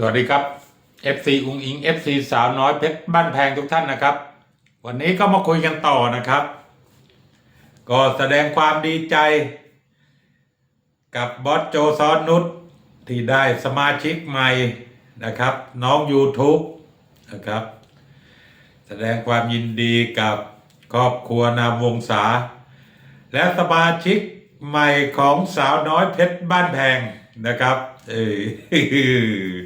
สวัสดีครับ FC อุงอิง FC สาวน้อยเพชรบ้านแพงทุกท่านนะครับ วันนี้ก็มาคุยกันต่อนะครับ ก็แสดงความดีใจ กับบอสโจซอนนุชที่ได้สมาชิกใหม่นะครับ น้อง YouTube นะครับ แสดงความยินดีกับครอบครัวนามวงศา และสมาชิกใหม่ของสาวน้อยเพชรบ้านแพงนะครับ เออเออ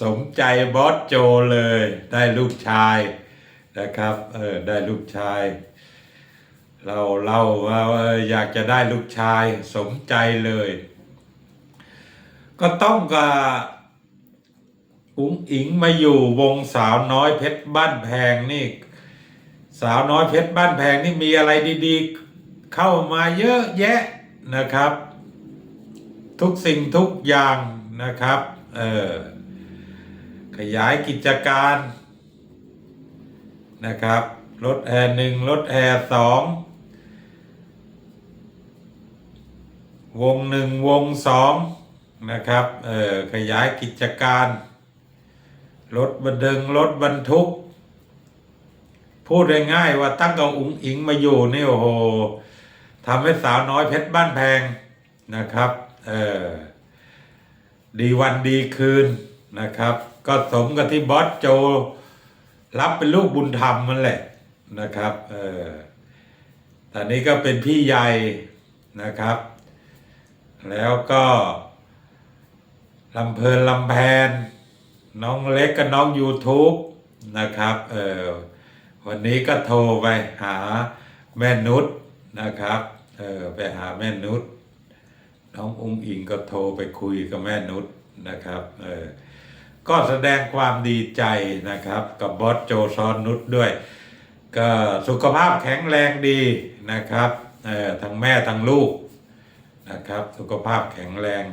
สมใจบอสโจเลยได้ลูกชายนะครับเออได้ลูกชาย เราเล่าว่าอออยากจะได้ลูกชายสมใจเลย ก็ต้องกับอุ๋งอิงมาอยู่วงสาวน้อยเพชรบ้านแพงนี่ สาวน้อยเพชรบ้านแพงนี่มีอะไรดีๆ เข้ามาเยอะแยะนะครับ ทุกสิ่งทุกอย่างนะครับ เออขยายกิจการนะครับรถแอร์หนึ่งรถแอร์สองวงหนึ่งวงสองนะครับเออขยายกิจการรถบันเทิงรถบรรทุก พูดง่ายๆว่าตั้งกับอุ๋งอิงมาอยู่นี่โอ้โหทำให้สาวน้อยเพชรบ้านแพงนะครับ เออ ดีวันดีคืนนะครับ ก็สมกับที่บอสโจ รับเป็นลูกบุญธรรมมันแหละนะครับเออตอนนี้ก็เป็นพี่ใหญ่นะครับ แล้วก็ลำเพลินลำแพน น้องเล็กกับน้อง YouTube นะครับเออวันนี้ก็โทรไปหาแม่นุชนะครับเออไปหาแม่นุช น้องอุ้งอิงก็โทรไปคุยกับแม่นุชนะครับเออก็แสดงความดีใจนะครับ กับบอสโจซอนนุชด้วย ก็สุขภาพแข็งแรงดีนะครับเออทั้งแม่ทั้งลูกนะครับ สุขภาพแข็งแรง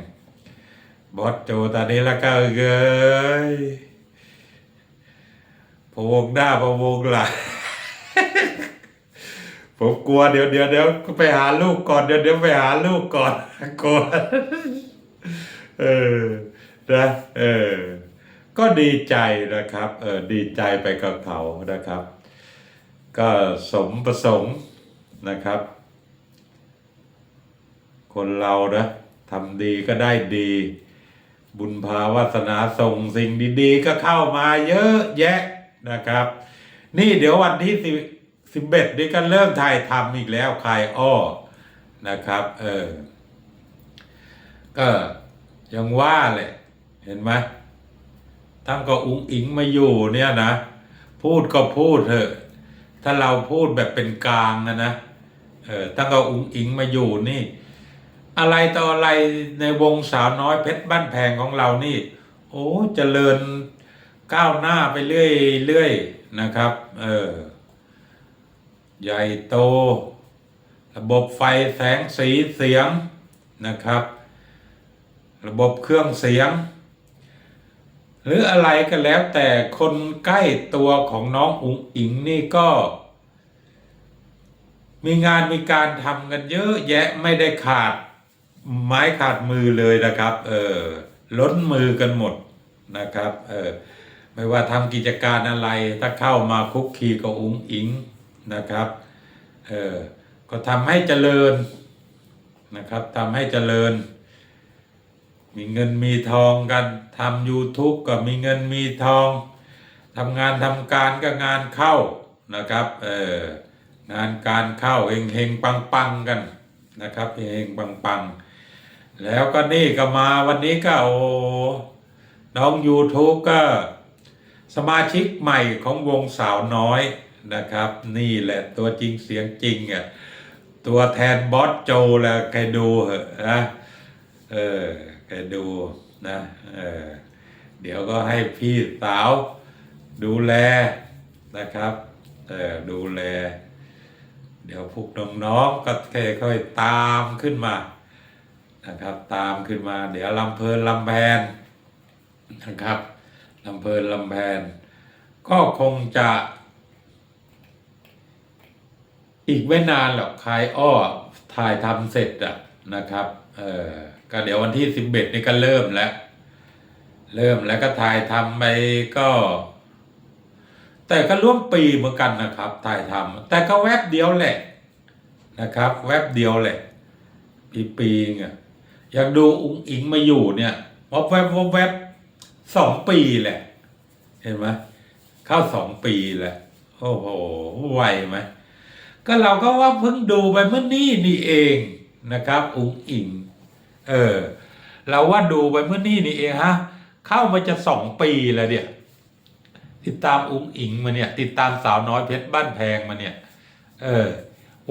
บอสโจตอนนี้ล้วก็เอ้ยพะวงหน้าพะวงหลัง ผมกลัวเดี๋ยวเดี๋ยวเดี๋ยวไปหาลูกก่อนเดี๋ยวเดี๋ยวไปหาลูกก่อนกลัวเออนะเออก็ดีใจนะครับเออดีใจไปกับเขานะครับ ก็สมประสงค์นะครับ คนเรานะทำดีก็ได้ดี บุญภาวาสนาส่งสิ่งดี ๆ ก็เข้ามาเยอะแยะนะครับ นี่เดี๋ยววันที่สิ สิบเอ็ดนี่ก็เริ่มถ่ายทำอีกแล้วคลายอ้อนะครับเออก็ยังว่าแหละเห็นไหมตั้งก็อุ้งอิงมาอยู่เนี่ยนะ พูดก็พูดเถอะ ถ้าเราพูดแบบเป็นกลางนะนะเออตั้งก็อุ้งอิงมาอยู่นี่ อะไรต่ออะไรในวงสาวน้อยเพชรบ้านแพงของเรานี่ โอ้เจริญก้าวหน้าไปเรื่อยเรื่อยนะครับ เออ ใหญ่โต ระบบไฟแสงสีเสียงนะครับ ระบบเครื่องเสียง หรืออะไรก็แล้วแต่คนใกล้ตัวของน้องอุ๋งอิงนี่ก็ มีงานมีการทำกันเยอะแยะไม่ได้ขาดไม้ขาดมือเลยนะครับ เออล้นมือกันหมดนะครับ เออไม่ว่าทำกิจการอะไร ถ้าเข้ามาคุกคีกับอุ้งอิง นะครับเออก็ทำให้เจริญนะครับทำให้เจริญ มีเงินมีทองกันทำ YouTube ก็มีเงินมีทองทำงานทำการก็งานเข้านะครับเอองานการเข้าเฮงเฮงปังปังกันนะครับเฮงเฮงปังปังแล้วก็นี่ก็มาวันนี้ก็โอ้น้อง YouTube ก็สมาชิกใหม่ของวงสาวน้อย นะครับ นี่แหละตัวจริงเสียงจริงอะตัวแทนบอสโจแหละใครดูเหอะนะเออใครดูนะเออเดี๋ยวก็ให้พี่สาวดูแลนะครับเออดูแล เดี๋ยวพวกน้องๆก็ค่อยๆตามขึ้นมานะครับตามขึ้นมา เดี๋ยวลำเพลินลำแพนนะครับลำเพลินลำแพนก็คงจะ อีกไม่นานหรอกคลายอ้อถ่ายทำเสร็จอะนะครับเออก็เดี๋ยววันที่สิบเอ็ดนี่ก็เริ่มแล้ว เริ่มแล้วก็ถ่ายทำไปก็ แต่ก็ร่วมปีเหมือนกันนะครับ ถ่ายทำแต่ก็แวบเดียวแหละนะครับ แวบเดียวแหละปีปีๆอะอยากดูอุ้งอิงมาอยู่เนี่ยวับแวบวับแวบสองปีแหละ เห็นไหมเข้าสองปีแหละโอ้โหไวไหม ก็เราก็ว่าเพิ่งดูไปเมื่อนี่นี่เองนะครับอุ้งอิงเออเราว่าดูไปเมื่อนี่นี่เองฮะเข้ามาจะสองปีแล้วเนี่ยติดตามอุ้งอิงมาเนี่ย ติดตามสาวน้อยเพชรบ้านแพงมาเนี่ยเออ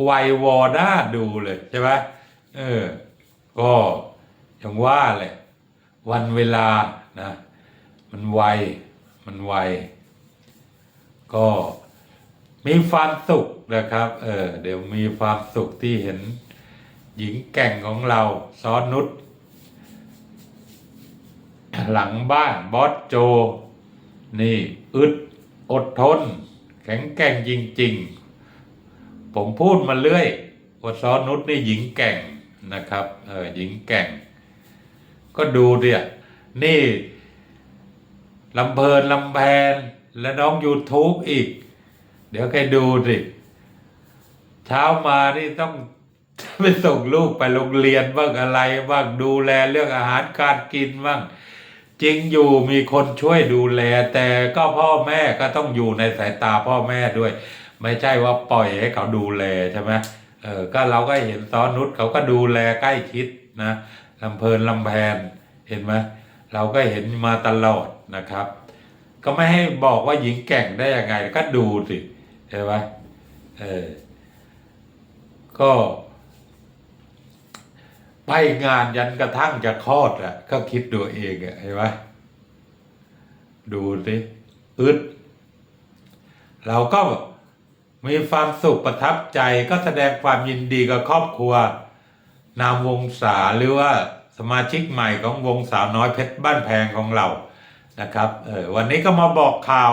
ไววอด้าดูเลยใช่ไหมเออ ก็อย่างว่าแหละวันเวลานะ มันไว มันไว ก็ มีความสุขนะครับ เออเดี๋ยวมีความสุขที่เห็นหญิงแก่งของเราซ้อนนุชหลังบ้านบอสโจ นี่อึดอดทน แข็งแกร่งจริง ๆ ผมพูดมาเรื่อยว่าซ้อนนุชนี่หญิงแก่งนะครับเออหญิงแก่ง ก็ดูเดียนี่ลำเพลินลำแพนและน้อง YouTube อีก เดี๋ยวใครดูสิเช้ามานี่ต้องไปส่งลูกไปโรงเรียนบ้างอะไรบ้างดูแลเรื่องอาหารการกินบ้างจริงอยู่มีคนช่วยดูแล แต่ก็พ่อแม่ก็ต้องอยู่ในสายตาพ่อแม่ด้วย ไม่ใช่ว่าปล่อยให้เขาดูแลใช่ไหมเออก็เราก็เห็นซ้อนนุชเขาก็ดูแลใกล้ชิดนะลำเพลินลำแพนเห็นไหมเราก็เห็นมาตลอดนะครับ ก็ไม่ให้บอกว่าหญิงแก่งได้ยังไงก็ดูสิ ใช่ไหมเออ ก็ ไปงานยันกระทั่งจะคลอดอะก็คิดดูเองอะเห็นไหมดูสิอึดเราก็มีความสุขประทับใจก็แสดงความยินดีกับครอบครัว นามวงศาหรือว่าสมาชิกใหม่ของวงสาวน้อยเพชรบ้านแพงของเรานะครับเออวันนี้ก็มาบอกข่าว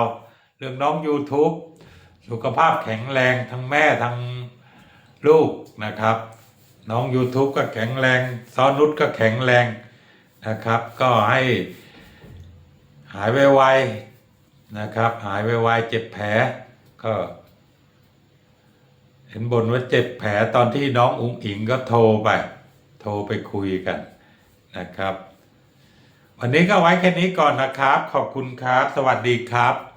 เรื่องน้อง YouTube สุขภาพแข็งแรงทั้งแม่ทั้งลูกนะครับ น้อง YouTube ก็แข็งแรงซ้อนนุชก็แข็งแรงนะครับ ก็ให้หายไวๆนะครับ หายไวๆเจ็บแผลก็เห็นบนว่าเจ็บแผลตอนที่น้องอุ๋งอิงก็โทรไป โทรไปคุยกันนะครับ วันนี้ก็ไว้แค่นี้ก่อนนะครับ ขอบคุณครับ สวัสดีครับ